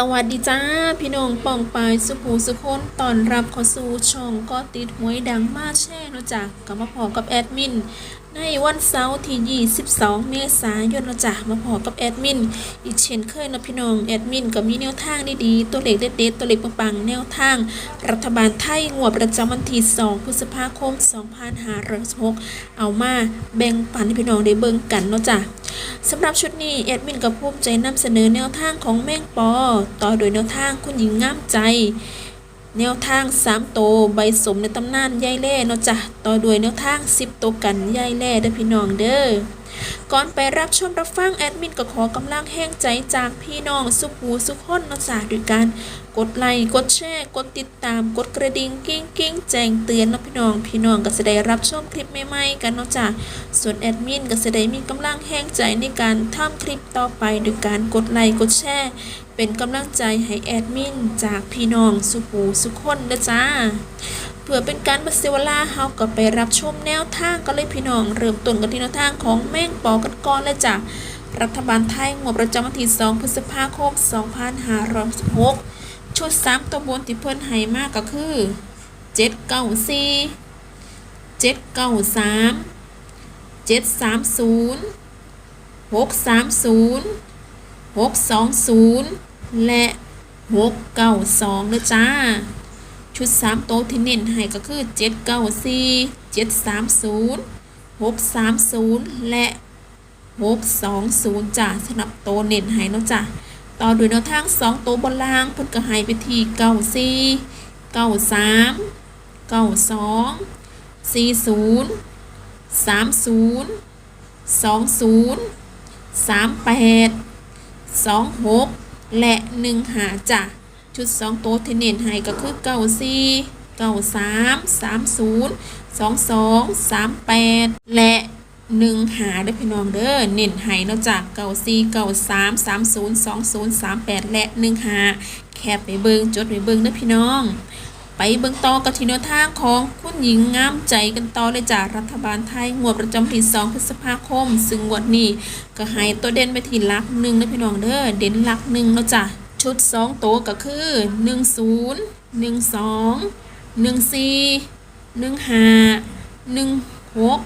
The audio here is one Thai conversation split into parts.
สวัสดีจ้า พี่น้องป่องปายสุภูสุคนตอนรับเข้าสู่ช่องก็ติดหวยดังมาแช่เนาะจ้ะกลับมาพอกับแอดมิน ในวันเสาร์ที่ 22 เมษายนนาะจ้ะมาพอกับแอดมิน อีกเช่นเคยนะพี่น้อง แอดมินก็มีแนวทางดีๆ ตัวเลขเด็ดๆ ตัวเลขปังๆ แนวทาง รัฐบาลไทยงวดประจำวันที่ 2 พฤษภาคม 2566 เอามาแบ่งปันให้พี่น้องได้เบิ่งกันเนาะจ้ะสำหรับชุดนี้แอดมินกับภูมิใจนำเสนอแนวทางของแม่งปอ ต่อโดยแนวทางคุณหญิงงามใจ แนวทาง 3 โตใบสมในตำนานยายแล่เนาะจ้ะต่อด้วยแนวทาง 10 โตกันยายแล่เด้อพี่น้องเด้อก่อนไปรับชมรับฟังแอดมินก็ขอกำลังแห้งใจจากพี่น้องสุขหูสุขคนนาะจ้ะด้วยการกดไลค์กดแชร์กดติดตามกดกระดิ่งกิ้งกิ้งแจ้งเตือนนะพี่น้อง พี่น้องก็จะได้รับชมคลิปใหม่ๆกันนาะจ้ะส่วนแอดมินก็จะได้มีกำลังแห้งใจในการทำคลิปต่อไปโดยการกดไลค์กดแชร์เป็นกำลังใจให้แอดมินจากพี่น้องสุขูสุขคนนะจ้า พื่อเป็นการบัเซเวลาเฮาก็ไปรับชมแนวทางก็เลยพี่น้อง เริ่มต้นกันที่แนวทางของแม่งปอกันก่อนเลยจ้ะรัฐบาลไทยงวดประจำวันที่ 2 พฤษภาคม 2566 ชุด 3 ตัวบนที่เพิ่นให้มากก็คือ 794 793เจ็ดสามศูนย์หกสามศูนย์หกสองศูนย์และหกเก้าสองนะจ้า ชุดสามโต๊ะที่เน้นให้ก็คือเจ็ดเก้าสี่เจ็ดสามศูนย์หกสามศูนย์และหกสองศูนย์จ้าสำหรับโต๊ะเน้นให้เนาะจ้าต่อด้วยแนวทางสองโต๊ะบนล่างเพิ่นก็ให้ไปที่เก้าสี่เก้าสามเก้าสองสี่ศูนย์สามศูนย์สองศูนย์สามแปดสองหกและหนึ่งหาจ้ะ ชุดสองโต๊ะที่เน้นให้ก็คือเก้าสี่เก้าสามสามศูนย์สองสองสามแปดและหนึ่งหาเด้พี่น้องเด้อเน้นให้นาะจ้ะเก้าสี่เก้าสามสามศูนย์สองศูนย์สามแปดและหนึ่งหาแคบไปเบิงจดไปเบิงเด้อพี่น้อง ไปเบิงต่อกับทีนทางของคุณหญิงงามใจกันต่อเลยจากรัฐบาลไทยงวดประจำปี2พฤษภาคม ซึ่งงวดนี้ก็ให้ตัวเด่นไปที่ลักหนึ่งนะพี่น้องเด้อเด่นลักหนึ่งแล้วจ้ะ ชุด2โตวก็คือ1 0 1 2 1 4 1 5 1 6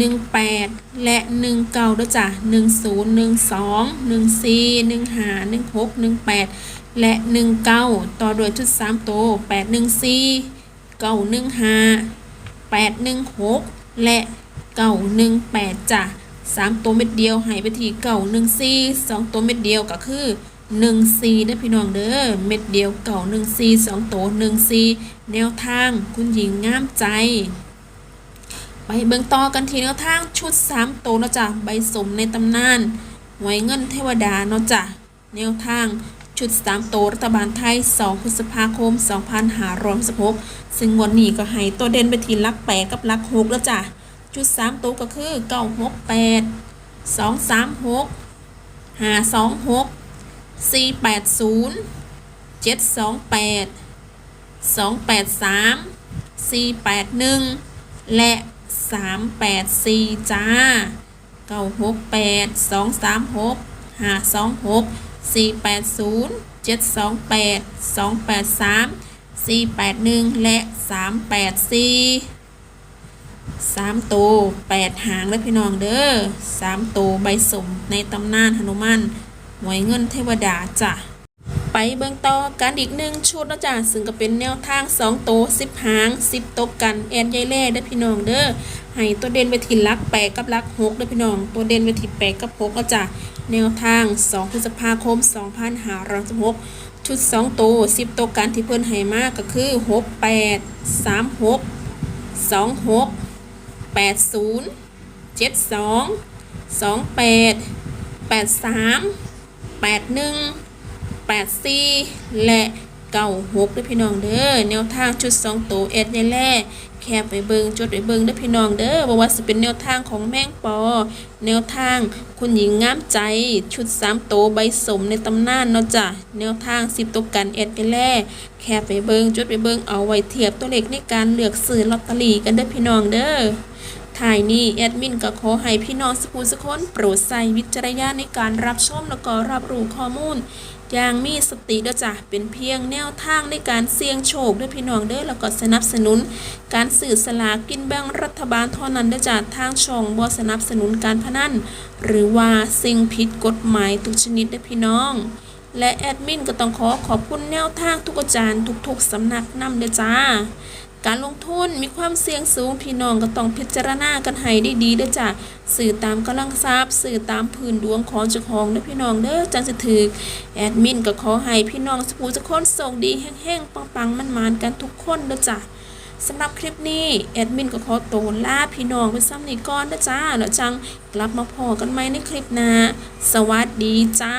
1 8และ1 9ด้วยจ้ะ1 0 1 2 1 4 1 5 1 6 1 8และ1 9ต่อด้วยชุด3โตว8 1 4 9 1 5 8 1 6และ9 1 8จ้ะ3ตัวเม็ดเดียวให้ไปที่9 1 4 2ตัวเม็ดเดียวก็คือ 1 4เด้พี่น้องเด้อเม็ดเดียวเก่า1 4 2ตัว1 4แนวทางคุณหญิงงามใจ ไปเบิ่งต่อกันทีแนวทางชุด3โตเนาะจ้ะใบสมในตำนานหวยเงินเทวดาเนาะจ้ะแนวทางชุด3โตรัฐบาลไทย 2 พฤษภาคม 2566ซึ่งวันนี้ก็ให้ตัวเด่นไปทีลักแปดกับลัก6แล้วจ้ะชุด3โตก็คือ 968 236 526 480 728 283 481 และ 384 จ้า 968 236 526 480 728 283 481 และ 384 3 ตัว 8 หางแล้วพี่น้องเด้อ3 ตัว ใบสมในตำนานหนุมาน หวยเงินเทวดาจ้ะไปเบิ่งต่อกันอีกหนึ่งชุดนะจ้ะซึ่งก็เป็นแนวทาง 2 โตว10หาง 10ตกกันแอนยายแล่เด้พี่น้องเด้อให้ตัวเด่นไปที่ลักแปดกับลัก6เด้พี่น้อง ตัวเด่นไปที่แปดกับ6เนาะจ้ะแนวทาง 2 พฤษภาคม 2566 ชุด 2 โต 10ตกกันที่เพิ่นให้มาก็คือ 68 36 26 80 72 28 83 81 84 และ 96ด้วยพี่น้องเด้อแนวทางชุด2ตัวเอ็ดยายแล่แคบไปเบิงจดไปเบิงด้อพี่น้องเด้อบ่ว่าสิเป็นแนวทางของแมงปอ แนวทางคุณหญิงงามใจชุด3ตัวใบสมในตำนานเนาะจ้ะแนวทาง 10ตัวกันเอ็ดยายแล่แคบไปเบิงจดไปเบิงเอาไว้เทียบตัวเลขในการเลือกซื้อลอตเตอรี่กันเด้อพี่น้องเด้อ ถ่ายนี้แอดมินก็ขอให้พี่น้องสกูสกคนโปรดใส่วิจารณญาณในการรับชมแล้วก็รับรู้ข้อมูล อย่างมีสติเด้อจ้ะเป็นเพียงแนวทางในการเสี่ยงโชคด้วยพี่น้องเด้อแล้วก็สนับสนุน การสื่อสลากกินแบ่งรัฐบาลเท่านั้นเด้อจ้ะทางช่องบ่สนับสนุนการพนันหรือว่าสิ่งผิดกฎหมายทุกชนิดด้อพี่น้องและแอดมินก็ต้องขอขอบคุณแนวทางทุกอาจารย์ทุกๆสำนักนำเด้อจ้า การลงทุนมีความเสี่ยงสูงพี่น้องก็ต้องพิจารณากันให้ได้ดีเด้อจ้ะสื่อตามกำลังทรัพย์สื่อตามพื้นดวงของเจ้าของเด้อพี่น้องเด้อจังสิถือแอดมินก็ขอให้พี่น้องสกูสกคนส่งดีแห้งๆปังๆมันๆกันทุกคนเด้อจ้ะสำหรับคลิปนี้แอดมินก็ขอโตวลาพี่น้องไปซ้ำนี้ก่อนเด้อจ้าแล้วจังกลับมาพอกันใหมในคลิปหน้าสวัสดีจ้า